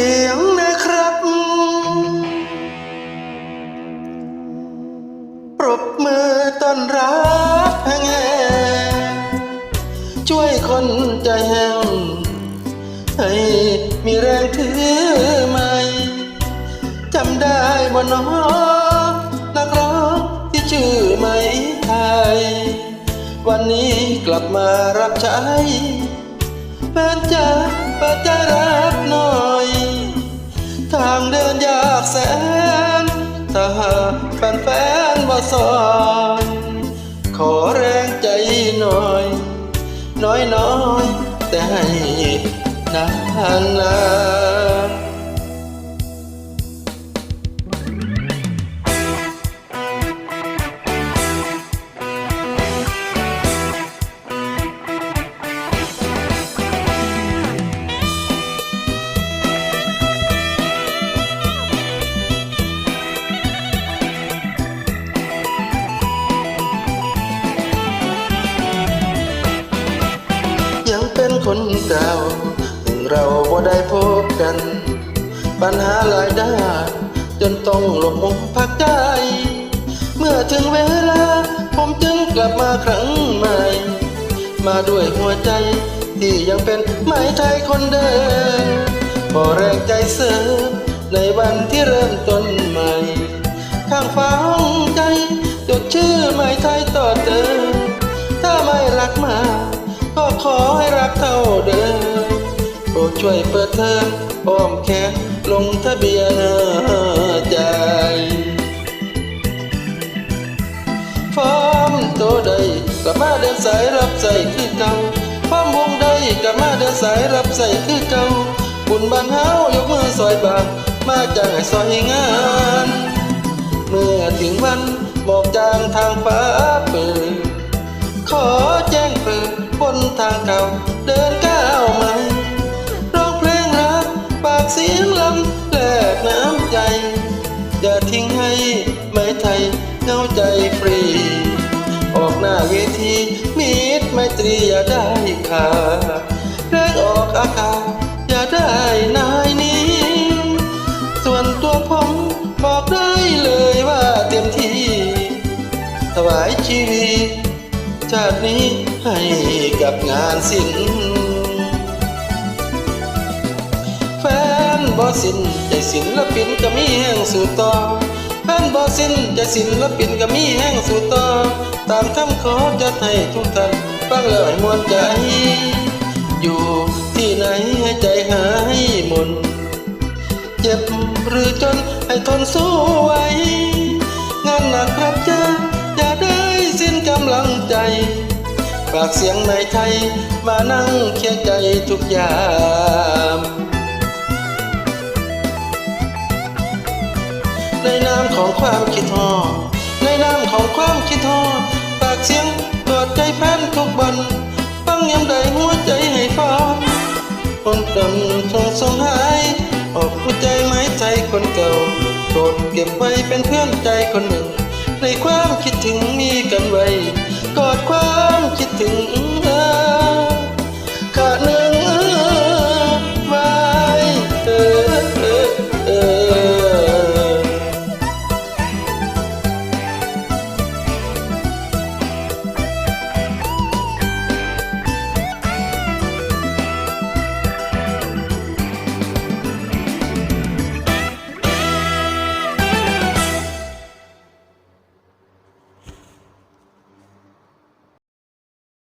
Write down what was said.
ียงนะครับ ปรบมือต้อนรับแง่ช่วยคนใจแห้งให้มีแรงถือใหม่จำได้บ่น้องนักร้องที่ชื่อไหมไทย วันนี้กลับมารับใช้แฟนจ้าป้าจ้า มาสอนขอแรงใจหน่อย น้อยน้อยแต่ให้นานนาน คนเก่าถึงเราบ่ได้พบกัน ปัญหาหลายด้านจนต้องหลบมุมพักใจ เมื่อถึงเวลา ผมจึงกลับมาครั้งใหม่ มาด้วยหัวใจ ที่ยังเป็นไม้ไทยคนเดิมพอแรงใจเสริมในวันที่เริ่มต้นใหม่ ช่วยเปิดเทอมอ้อมแขนลงทะเบียนใจฟอร์มโตใดกลับมาเดินสายรับใส่คือเก่าฟอร์มวงใดกลับมาเดินสายรับใส่คือเก่าบุญบ้านเฮายกมือซอยบางมาจ้างให้ซอยงาน เมื่อถึงวันบอกจางทางฟ้าเปิดขอแจ้งเปิดบนทางเก่าเดินก้าวใหม่ เสียงลำแลกน้ำใจ อย่าทิ้งให้ไม่ไทยเหงาใจฟรี ออกหน้าเวทีมีดไมตรีอย่าได้ขาดแรงออกอากาศอย่าได้นายนี้ ส่วนตัวผมบอกได้เลยว่าเต็มที่ ถวายชีวิตชาตินี้ให้กับงานศิลป์ บอสินใจศิลปินก็มีแห่งสู่ต่อแฟนบอสินใจศิลปินก็มีแห่งสู่ต่อตามคำขอจะให้ทุกท่านฟังแล้วให้มวนใจ อยู่ที่ไหนให้ใจหายหมนเจ็บหรือจนให้ทนสู้ไว้ งานหนักครับจ้าอย่าได้สิ้นกำลังใจฝากเสียงในไทย มานั่งเคียงใจทุกยาม ในนามของความคิดทอดในนามของความคิดทอดปากเสียงตรวจใจแฟนทุกวันฟังยามใดหัวใจให้ฟอดคนดำทรงสงหายออกหัวใจไม้ใจคนเก่าโปรดเก็บไว้เป็นเพื่อนใจคนหนึ่ง ในความคิดถึงมีกันไว้